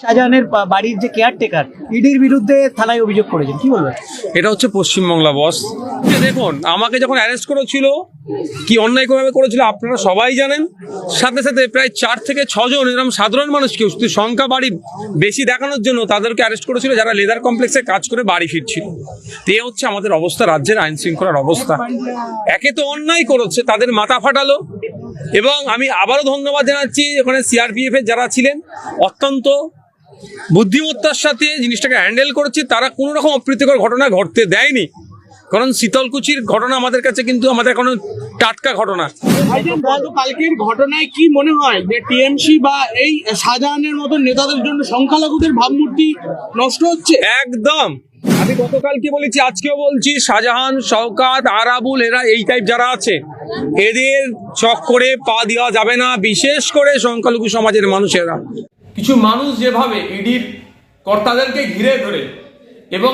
শাহজাহানের বাড়ির যে কেয়ারটেকার ইডির বিরুদ্ধে থানায় অভিযোগ করেছেন। কি বলবেন? এটা হচ্ছে পশ্চিমবাংলা বস যে দেখুন, আমাকে যখন অ্যারেস্ট করেছিল, কি অন্যায়ভাবে করেছিল আপনারা সবাই জানেন। সাথে সাথে প্রায় চার থেকে ছজন এরকম সাধারণ মানুষকে সংখ্যা বাড়ি বেশি দেখানোর জন্য তাদেরকে অ্যারেস্ট করেছিল, যারা লেদার কমপ্লেক্সে কাজ করে বাড়ি ফিরছিল। তে হচ্ছে আমাদের অবস্থা, রাজ্যের আইন শৃঙ্খলার অবস্থা। একে তো অন্যায় করেছে, তাদের মাথা ফাটালো। এবং আমি আবারও ধন্যবাদ জানাচ্ছি ওখানে সিআরপিএফ এর যারা ছিলেন, অত্যন্ত বুদ্ধিমত্তার সাথে জিনিসটাকে হ্যান্ডেল করেছে তারা কোনো রকম অপ্রীতিকর ঘটনা ঘটতে দেয়নি। কারণ শীতলকুচির ঘটনা আমাদের কাছে কিন্তু আমাদের এখনও টাটকা ঘটনা। কালকের ঘটনায় কি মনে হয় যে টিএমসি বা এই শাহজাহানের মতো নেতাদের জন্য সংখ্যালঘুদের ভাবমূর্তি নষ্ট হচ্ছে? একদম। আমি গতকালকে বলেছি আজকেও বলছি শাহজাহান শওকাত আরাবুল এরা এই টাইপ যারা আছে এদের চক্করে পা দেওয়া যাবে না। বিশেষ করে সংখ্যালঘু সমাজের মানুষেরা। কিছু মানুষ যেভাবে ইডির কর্তাদেরকে ঘিরে ধরে এবং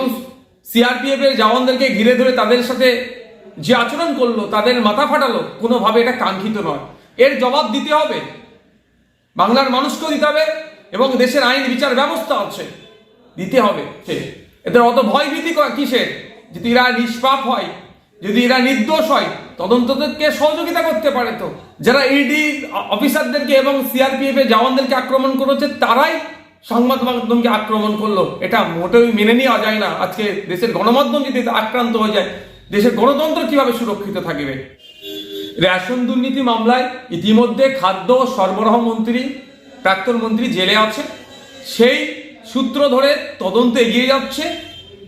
সিআরপিএফ এর জওয়ানদেরকে ঘিরে ধরে তাদের সাথে যে আচরণ করল, তাদের মাথা ফাটালো, কোনোভাবে এটা কাঙ্ক্ষিত নয়। এর জবাব দিতে হবে। বাংলার মানুষকেও দিতে হবে এবং দেশের আইন বিচার ব্যবস্থা আছে। দিতে হবে এদের অত ভয় ভীতি কিসের? যদি এরা নিষ্পাপ হয়, যদি এরা নির্দোষ হয় তদন্তকে সহযোগিতা করতে পারে তো। যারা ইডি অফিসারদেরকে এবং সিআরপিএফ এর জওয়ানদেরকে আক্রমণ করেছে, তারাই সংবাদ মাধ্যমকে আক্রমণ করল। এটা মোটেই মেনে নেওয়া যায় না। আজকে দেশের গণমাধ্যম যদি আক্রান্ত হয়ে যায়, দেশের গণতন্ত্র কীভাবে সুরক্ষিত থাকবে? রেশন দুর্নীতি মামলায় ইতিমধ্যে খাদ্য সরবরাহ মন্ত্রী, প্রাক্তন মন্ত্রী জেলে আছে। সেই সূত্র ধরে তদন্ত এগিয়ে যাচ্ছে।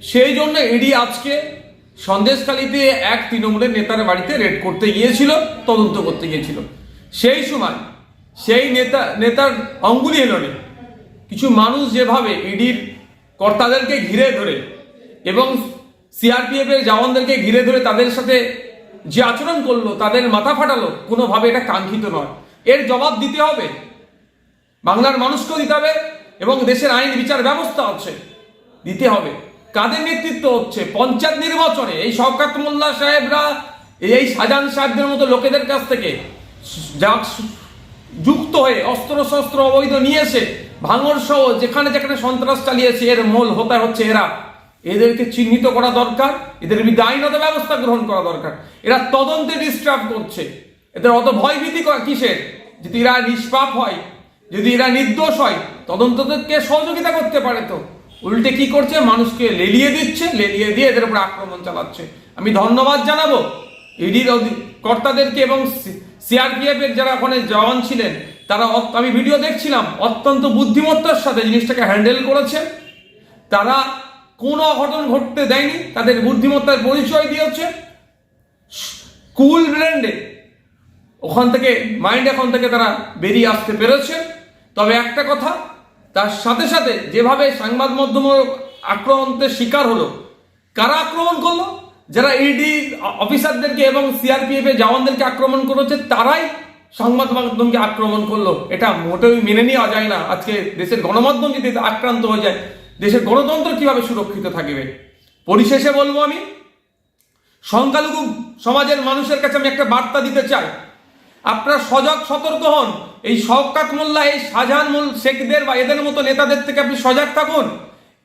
সেই জন্য ইডি আজকে সন্দেশখালীতে এক তৃণমূলের নেতার বাড়িতে রেড করতে গিয়েছিল, তদন্ত করতে গিয়েছিল। সেই সময় সেই নেতা, নেতার অঙ্গুলি এলোনে। কিছু মানুষ যেভাবে ইডির কর্তাদেরকে ঘিরে ধরে এবং সিআরপিএফ এর জওয়ানদেরকে ঘিরে ধরে তাদের সাথে যে আচরণ করল, তাদের মাথা ফাটালো, কোনোভাবে এটা কাঙ্ক্ষিত নয়। এর জবাব দিতে হবে। বাংলার মানুষকেও দিতে হবে এবং দেশের আইন বিচার ব্যবস্থা আছে। দিতে হবে। কাদের নেতৃত্ব হচ্ছে? পঞ্চায়েত নির্বাচনে এই শওকাত মোল্লা সাহেবরা এই শাহজাহান সাহেবদের মতো লোকেদের কাছ থেকে যা যুক্ত হয়ে অস্ত্র শস্ত্র অবৈধ নিয়ে এসে ভাঙর সহ যেখানে যেখানে সন্ত্রাস চালিয়েছে, এর মূল হতে হচ্ছে এরা। এদেরকে চিহ্নিত করা দরকার, এদের বিরুদ্ধে আইনত ব্যবস্থা গ্রহণ করা দরকার। এরা তদন্তে ডিস্টার্ব করছে। এদের অত ভয় ভীতি ক- কিসের? যদি এরা নিষ্পাপ হয়, যদি এরা নির্দোষ হয় তদন্তকে সহযোগিতা করতে পারে তো। উল্টে কি করছে? মানুষকে লেলিয়ে দিচ্ছে, লেলিয়ে দিয়ে এদের উপর আক্রমণ চালাচ্ছে। আমি ধন্যবাদ জানাব ইডির কর্তাদেরকে এবং সিআরপিএফ এর যারা ওখানে জওয়ান ছিলেন, তারা আমি ভিডিও দেখছিলাম, অত্যন্ত বুদ্ধিমত্তার সাথে জিনিসটাকে হ্যান্ডেল করেছে। তারা কোনো অঘটন ঘটতে দেয়নি, তাদের বুদ্ধিমত্তার পরিচয় দিয়েছে। কুল ব্র্যান্ডে ওখান থেকে, মাইন্ড এখন থেকে তারা বেরিয়ে আসতে পেরেছে। তবে একটা কথা তার সাথে সাথে যেভাবে সংবাদ মাধ্যম আক্রমণের শিকার হলো, কারা আক্রমণ করল? যারা ইডি অফিসারদেরকে এবং সিআরপিএফ এর জওয়ানদেরকে আক্রমণ করেছে, তারাই সংবাদ মাধ্যমকে আক্রমণ করল। এটা মোটেই মেনে নেওয়া যায় না। আজকে দেশের গণমাধ্যম যদি আক্রান্ত হয়ে যায়, দেশের গণতন্ত্র কীভাবে সুরক্ষিত থাকবে? পরিশেষে বলব আমি, সংখ্যালঘু সমাজের মানুষের কাছে আমি একটা বার্তা দিতে চাই। আপনারা সজাগ, সতর্ক হন। এই শওকাত মোল্লা, এই শাহজাহান মোল শেখদের বা এদের মতো নেতাদের থেকে আপনি সজাগ থাকুন।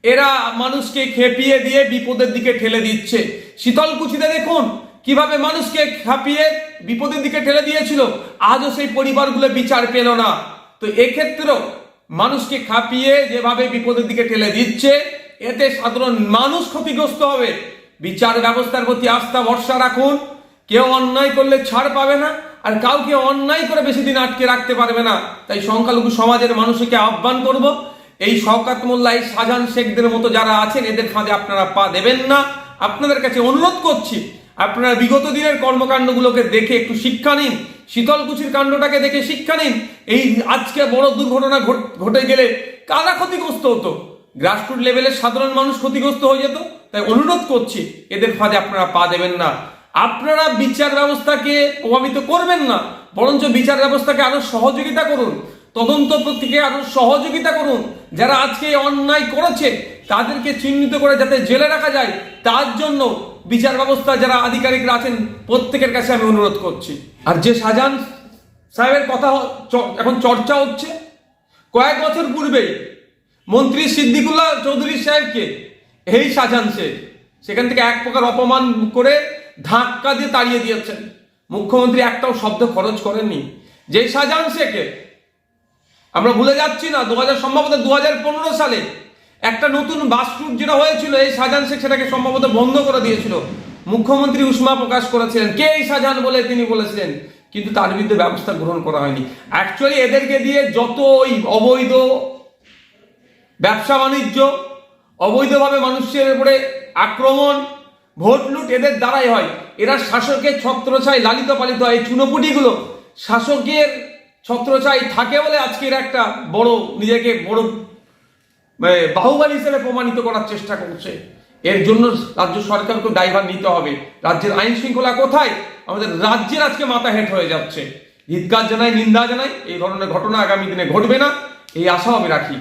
এরা মানুষকে খেপিয়ে দিয়ে বিপদের দিকে ঠেলে দিচ্ছে। শীতলকুচিতে দেখুন কীভাবে মানুষকে খাপিয়ে বিপদের দিকে ঠেলে দিয়েছিল। আজও সেই পরিবারগুলো বিচার পেল না। তো এক্ষেত্রেও মানুষকে খাপিয়ে যেভাবে বিপদের দিকে ঠেলে দিচ্ছে, এতে সাধারণ মানুষ ক্ষতিগ্রস্ত হবে। বিচার ব্যবস্থার প্রতি আস্থা, ভরসা রাখুন। কেউ অন্যায় করলে ছাড় পাবে না। আর কাউকে অন্যায় করে বেশি দিন আটকে রাখতে পারবে না। তাই সংখ্যালঘু সমাজের মানুষকে আহ্বান করব, এই শওকাত মোল্লা এই শাহজাহান শেখদের মতো যারা আছেন, এদের ফাঁদে আপনারা পা দেবেন না। আপনাদের কাছে অনুরোধ করছি, আপনারা বিগত দিনের কর্মকাণ্ডগুলোকে দেখে একটু শিক্ষা নিন শীতলকুচির কাণ্ডটাকে দেখে শিক্ষা নিন। এই আজকে বড় দুর্ঘটনা ঘট- ঘটে গেলে কারা ক্ষতিগ্রস্ত হতো? গ্রাসরুট লেভেলের সাধারণ মানুষ ক্ষতিগ্রস্ত হয়ে যেত, তাই অনুরোধ করছি, এদের ফাঁদে আপনারা পা দেবেন না। আপনারা বিচার ব্যবস্থাকে প্রভাবিত করবেন না, বরঞ্চ বিচার ব্যবস্থাকে আরও সহযোগিতা করুন, তদন্ত প্রত্যেকে আরও সহযোগিতা করুন। যারা আজকে অন্যায় করেছে, তাদেরকে চিহ্নিত করে যাতে জেলে রাখা যায়, তার জন্য বিচার ব্যবস্থা যারা আধিকারিকরা আছেন, প্রত্যেকের কাছে আমি অনুরোধ করছি। আর যে শাহজাহান সাহেবের কথা এখন চর্চা হচ্ছে, কয়েক বছর পূর্বেই মন্ত্রী সিদ্দিকুল্লাহ চৌধুরী সাহেবকে, এই শাহজাহান সেখান থেকে এক প্রকার অপমান করে ধাক্কা দিয়ে তাড়িয়ে দিয়েছেন। মুখ্যমন্ত্রী একটাও শব্দ খরচ করেননি। যে শাহজাহান শেখের। আমরা ভুলে যাচ্ছি না দু হাজার সম্ভবত দু হাজার পনেরো সালে একটা নতুন বাস রুট যেটা হয়েছিল, এই শাহজাহান শেখ সেটাকে সম্ভবত বন্ধ করে দিয়েছিল। মুখ্যমন্ত্রী উষ্মা প্রকাশ করেছিলেন, কে এই শাহজাহান বলে তিনি বলেছিলেন, কিন্তু তার বিরুদ্ধে ব্যবস্থা গ্রহণ করা হয়নি। অ্যাকচুয়ালি এদেরকে দিয়ে যত ওই অবৈধ ব্যবসা বাণিজ্য অবৈধভাবে মানুষের উপরে আক্রমণ ভোট লুট এদের দ্বারাই হয়। এরা শাসকের ছত্রছায় লালিত পালিত হয়। এই চুনোপুটিগুলো শাসকের ছত্রছায় থাকে বলে আজকে এরা একটা বড়, নিজেকে বড় মানে হিসেবে প্রমাণিত করার চেষ্টা করছে। এর জন্য রাজ্য সরকারকে দায়ভার নিতে হবে। রাজ্যের আইন শৃঙ্খলা কোথায়? আমাদের রাজ্যের আজকে মাথা হেঁট হয়ে যাচ্ছে। ধিৎকার জানায় নিন্দা জানাই, এই ধরনের ঘটনা আগামী দিনে ঘটবে না। এই আশাও আমি রাখি।